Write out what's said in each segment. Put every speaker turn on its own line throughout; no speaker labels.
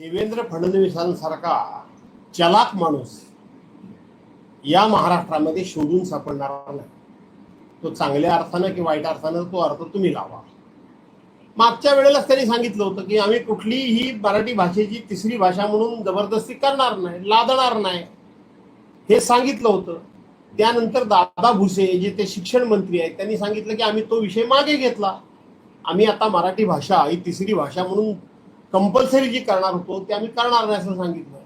देवेंद्र फडणवीसांसारखा चलाक माणूस या महाराष्ट्रामध्ये शोधून सापडणार नाही. तो चांगल्या अर्थानं की वाईट अर्थानं तो अर्थ तुम्ही लावा. मागच्या वेळेलाच त्यांनी सांगितलं होतं की आम्ही कुठलीही मराठी भाषेची तिसरी भाषा म्हणून जबरदस्ती करणार नाही लादणार नाही. हे सांगितलं होतं. त्यानंतर दादा भुसे जे ते शिक्षण मंत्री आहेत त्यांनी सांगितलं की आम्ही तो विषय मागे घेतला. आम्ही आता मराठी भाषा ही तिसरी भाषा म्हणून कंपल्सरी जी करणार होतो ते आम्ही करणार नाही असं सांगितलं.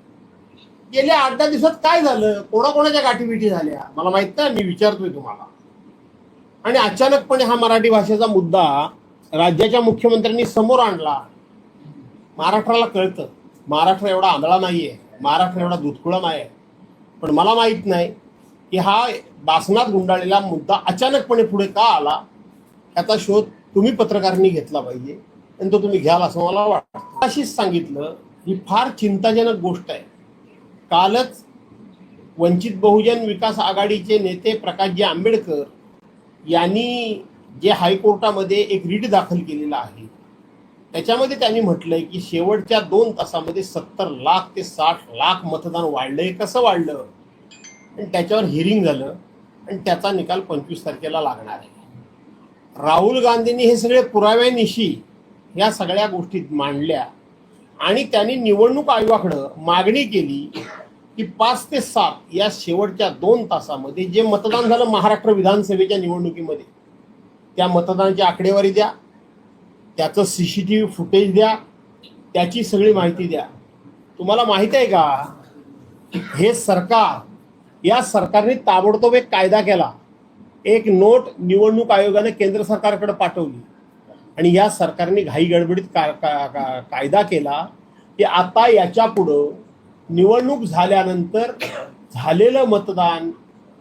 गेल्या आठ दहा दिवसात काय झालं? कोणाकोणाच्या गाठीबिठी झाल्या? मला माहीत नाही मी विचारतोय तुम्हाला. आणि अचानकपणे हा मराठी भाषेचा मुद्दा राज्याच्या मुख्यमंत्र्यांनी समोर आणला. महाराष्ट्राला कळतं. महाराष्ट्र एवढा आंधळा नाहीये. महाराष्ट्र एवढा दुधकुळा नाही पण मला माहीत नाही की हा बासनात गुंडाळलेला मुद्दा अचानकपणे पुढे का आला? याचा शोध तुम्ही पत्रकारांनी घेतला पाहिजे. आणि तो तुम्ही घ्याल असं मला वाटतं. अशीच सांगितलं ही फार चिंताजनक गोष्ट आहे. कालच वंचित बहुजन विकास आघाडीचे नेते प्रकाशजी आंबेडकर यांनी जे हायकोर्टामध्ये एक रीट दाखल केलेला आहे त्याच्यामध्ये त्यांनी म्हटलंय की शेवटच्या दोन तासामध्ये सत्तर लाख ते साठ लाख मतदान वाढलंय. कसं वाढलं? आणि त्याच्यावर हिअरिंग झालं आणि त्याचा निकाल पंचवीस तारखेला लागणार आहे. राहुल गांधींनी हे सगळे पुराव्यानिशी या सगळ्या गोष्टी मांडल्या. आणि त्यांनी निवडणूक आयोगाकडं मागणी केली की पाच ते सात या शेवटच्या दोन तासामध्ये जे मतदान झालं महाराष्ट्र विधानसभेच्या निवडणुकीमध्ये त्या मतदानाची आकडेवारी द्या त्याचं C C T V footage द्या त्याची सगळी माहिती द्या. तुम्हाला माहीत आहे का? हे सरकार या सरकारने ताबडतोब एक कायदा केला. एक नोट निवडणूक आयोगाने केंद्र सरकारकडे पाठवली. आणि या सरकारने घाई गडबडीत का, का, का, कायदा केला की आता याच्या पुढं निवडणूक झाल्यानंतर झालेलं मतदान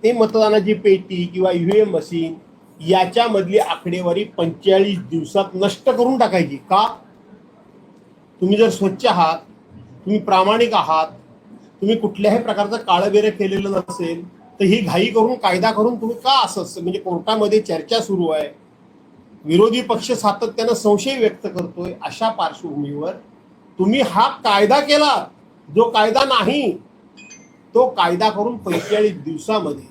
ते मतदानाची पेटी किंवा ईव्हीएम मशीन याच्यामधली आकडेवारी पंचेचाळीस दिवसात नष्ट करून टाकायची. का? तुम्ही जर स्वच्छ आहात तुम्ही प्रामाणिक आहात तुम्ही कुठल्याही प्रकारचं काळबेरं केलेलं नसेल तर ही घाई करून कायदा करून तुम्ही का असं म्हणजे कोर्टामध्ये चर्चा सुरू आहे? विरोधी पक्ष सातत्यानं संशय व्यक्त करतोय अशा पार्श्वभूमीवर तुम्ही हा कायदा केला. जो कायदा नाही तो कायदा करून पंचेचाळीस दिवसामध्ये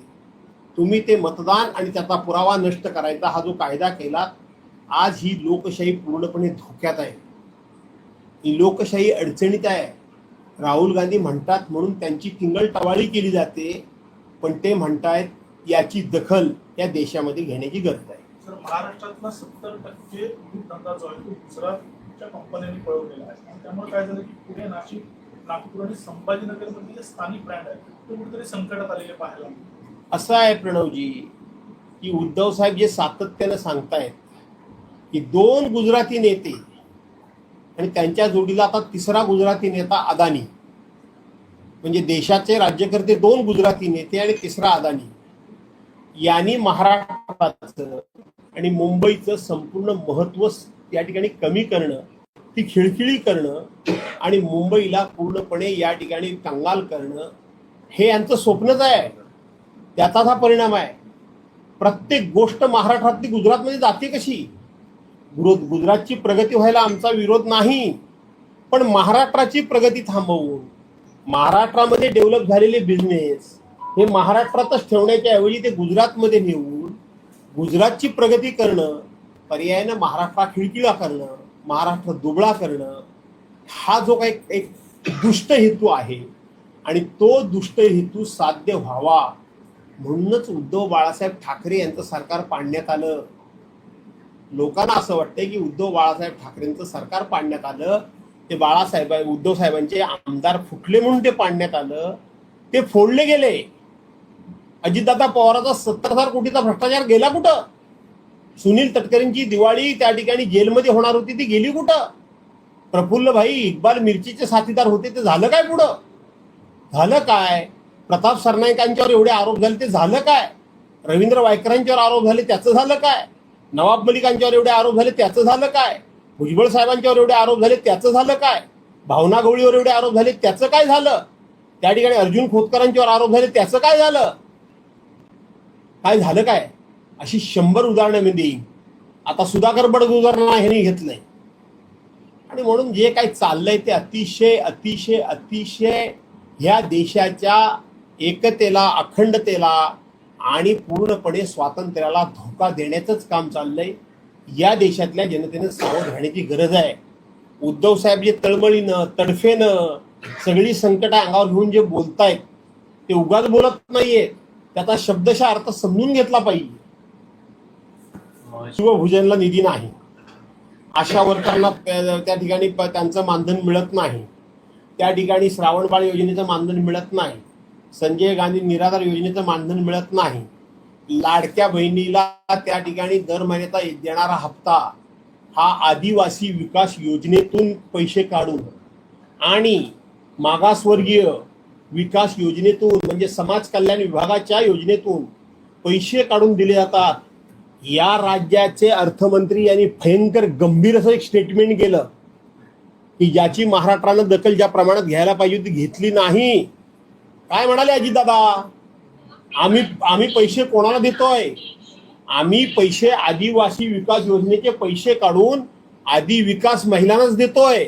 तुम्ही ते मतदान आणि त्याचा पुरावा नष्ट करायचा हा जो कायदा केला आज ही लोकशाही पूर्णपणे धोक्यात आहे. ही लोकशाही अडचणीत आहे. राहुल गांधी म्हणतात म्हणून त्यांची किंगल टवाळी केली जाते पण ते म्हणतायत याची दखल या देशामध्ये घेण्याची गरज आहे.
महाराष्ट्रातला सत्तर टक्के दूध धंदा जो आहे तो गुजरातच्या कंपन्यांनी पळवलेला आहे. आणि त्यामुळे काय झालं की पुणे नाशिक नागपूर आणि संभाजीनगर मधले जे स्थानिक ब्रँड आहेत ते कुठेतरी संकटात आलेले पाहायला
असं आहे प्रणवजी की उद्धव साहेब जे सातत्यानं सांगतायत की दोन गुजराती नेते आणि त्यांच्या जोडीला आता तिसरा गुजराती नेता अदानी. म्हणजे देशाचे राज्यकर्ते दोन गुजराती नेते आणि तिसरा अदानी. यांनी महाराष्ट्राचं आणि मुंबईचं संपूर्ण महत्त्व त्या ठिकाणी कमी करणं ती खिळखिळी करणं आणि मुंबईला पूर्णपणे या ठिकाणी कंगाल करणं हे यांचं स्वप्नच आहे. त्याचाच हा परिणाम आहे. प्रत्येक गोष्ट महाराष्ट्रातली गुजरातमध्ये जाते कशी? गुजरातची प्रगती व्हायला आमचा विरोध नाही. पण महाराष्ट्राची प्रगती थांबवून महाराष्ट्रामध्ये डेव्हलप झालेले बिझनेस हे महाराष्ट्रातच ठेवण्याच्या ऐवजी ते गुजरातमध्ये नेऊन गुजरातची प्रगती करणं पर्यायानं महाराष्ट्रा खिळखिळा करणं महाराष्ट्र दुबळा करणं हा जो काही एक दुष्ट हेतू आहे आणि तो दुष्ट हेतू साध्य व्हावा म्हणूनच उद्धव बाळासाहेब ठाकरे यांचं सरकार पाडण्यात आलं. लोकांना असं वाटतंय की उद्धव बाळासाहेब ठाकरेंचं सरकार पाडण्यात आलं. ते बाळासाहेब उद्धव साहेबांचे आमदार फुटले म्हणून ते पाडण्यात आलं. ते फोडले गेले. अजितदादा पवाराचा सत्तर हजार कोटीचा भ्रष्टाचार गेला कुठं? सुनील तटकरेंची दिवाळी त्या ठिकाणी जेलमध्ये होणार होती ती गेली कुठं? प्रफुल्ल भाई इक्बाल मिरचीचे साथीदार होते ते झालं काय पुढं? झालं काय? प्रताप सरनाईकांच्यावर एवढे आरोप झाले ते झालं काय? रवींद्र वायकरांच्यावर आरोप झाले त्याचं झालं काय? नवाब मलिकांच्यावर एवढे आरोप झाले त्याचं झालं काय? भुजबळ साहेबांच्यावर एवढे आरोप झाले त्याचं झालं काय? भावना गवळीवर एवढे आरोप झाले त्याचं काय झालं? त्या ठिकाणी अर्जुन खोतकरांच्यावर आरोप झाले त्याचं काय झालं? काय झालं काय? अशी शंभर उदाहरणं मी देईन. आता सुधाकर बडगुजरांना ह्यांनी घेतलंय. आणि म्हणून जे काय चाललंय ते अतिशय अतिशय अतिशय ह्या देशाच्या एकतेला अखंडतेला आणि पूर्णपणे स्वातंत्र्याला धोका देण्याचंच काम चाललंय. या देशातल्या जनतेनं सावध राहण्याची गरज आहे. उद्धव साहेब जे तळमळीनं तडफेनं सगळी संकट अंगावर घेऊन जे बोलतायत ते उगाच बोलत नाहीये त्याचा शब्दशः अर्थ समजून घेतला पाहिजे. शिवभुजनला निधी नाही. आशा वर्करना त्या ठिकाणी त्यांचं मानधन मिळत नाही. त्या ठिकाणी श्रावणबाळ योजनेचं मानधन मिळत नाही. संजय गांधी निराधार योजनेचं मानधन मिळत नाही. लाडक्या बहिणीला त्या ठिकाणी दर महिन्याचा देणारा हप्ता हा आदिवासी विकास योजनेतून पैसे काढून आणि मागासवर्गीय विकास योजनेतून म्हणजे समाज कल्याण विभागाच्या योजनेतून पैसे काढून दिले जातात. या राज्याचे अर्थमंत्री यांनी भयंकर गंभीर असं एक स्टेटमेंट केलं की ज्याची महाराष्ट्रानं दखल ज्या प्रमाणात घ्यायला पाहिजे होती घेतली नाही. काय म्हणाले अजितदादा? आम्ही आम्ही पैसे कोणाला देतोय? आम्ही पैसे आदिवासी विकास योजनेचे पैसे काढून आदि विकास महिलांनाच देतोय.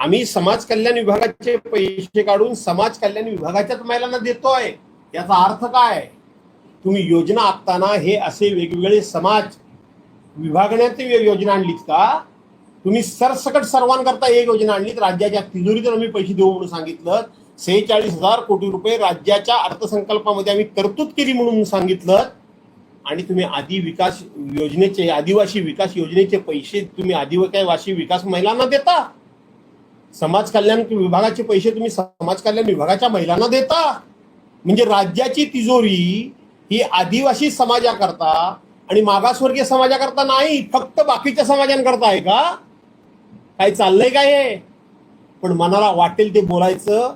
आम्ही समाज कल्याण विभागाचे पैसे काढून समाज कल्याण विभागाच्याच महिलांना देतोय. याचा अर्थ काय? तुम्ही योजना आखताना हे असे वेगवेगळे समाज विभागण्यात योजना आणलीत का? तुम्ही सरसकट सर्वांकरता एक योजना आणलीत. राज्याच्या तिजोरीतून आम्ही पैसे देऊ म्हणून सांगितलं. सेहेचाळीस हजार कोटी रुपये राज्याच्या अर्थसंकल्पामध्ये आम्ही तरतूद केली म्हणून सांगितलं. आणि तुम्ही आदि विकास योजनेचे आदिवासी विकास योजनेचे पैसे तुम्ही आदिवासी विकास महिलांना देता. समाज कल्याण विभागाचे पैसे तुम्ही समाज कल्याण विभागाच्या महिलांना देता. म्हणजे राज्याची तिजोरी ही आदिवासी समाजाकरता आणि मागासवर्गीय समाजाकरता नाही फक्त बाकीच्या समाजांकरता आहे का? काय चाललंय काय हे? पण मनाला वाटेल ते बोलायचं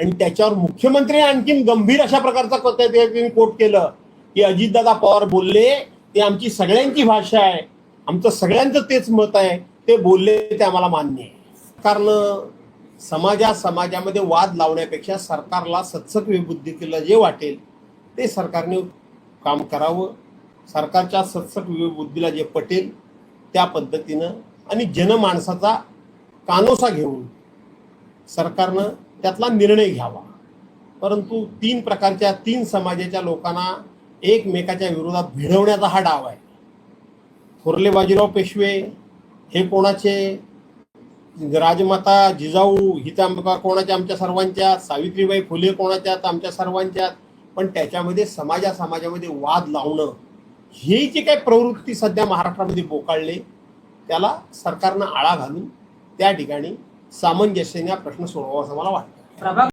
आणि त्याच्यावर मुख्यमंत्री आणखीन गंभीर अशा प्रकारचा कोट केलं की अजितदादा पवार बोलले ते आमची सगळ्यांची भाषा आहे. आमचं सगळ्यांचं तेच मत आहे. ते बोलले ते आम्हाला मान्य आहे. सरकारनं समाजा समाजामध्ये वाद लावण्यापेक्षा सरकारला सत्सक विबुद्धीला जे वाटेल ते सरकारने काम करावं. सरकारच्या सत्सक विबुद्धीला जे पटेल त्या पद्धतीनं आणि जनमाणसाचा कानोसा घेऊन सरकारनं त्यातला निर्णय घ्यावा. परंतु तीन प्रकारच्या तीन समाजाच्या लोकांना एकमेकाच्या विरोधात भिडवण्याचा हा डाव आहे. थोरले बाजीराव पेशवे हे कोणाचे? म्हणजे राजमाता जिजाऊ हिच्या कोणाच्या आमच्या सर्वांच्या. सावित्रीबाई फुले कोणाच्यात आमच्या सर्वांच्यात पण त्याच्यामध्ये समाजा समाजामध्ये वाद लावणं ही जी काही प्रवृत्ती सध्या महाराष्ट्रामध्ये बोकाळले त्याला सरकारनं आळा घालून त्या ठिकाणी सामंजस्याने हा प्रश्न सोडवावा असं मला वाटतं.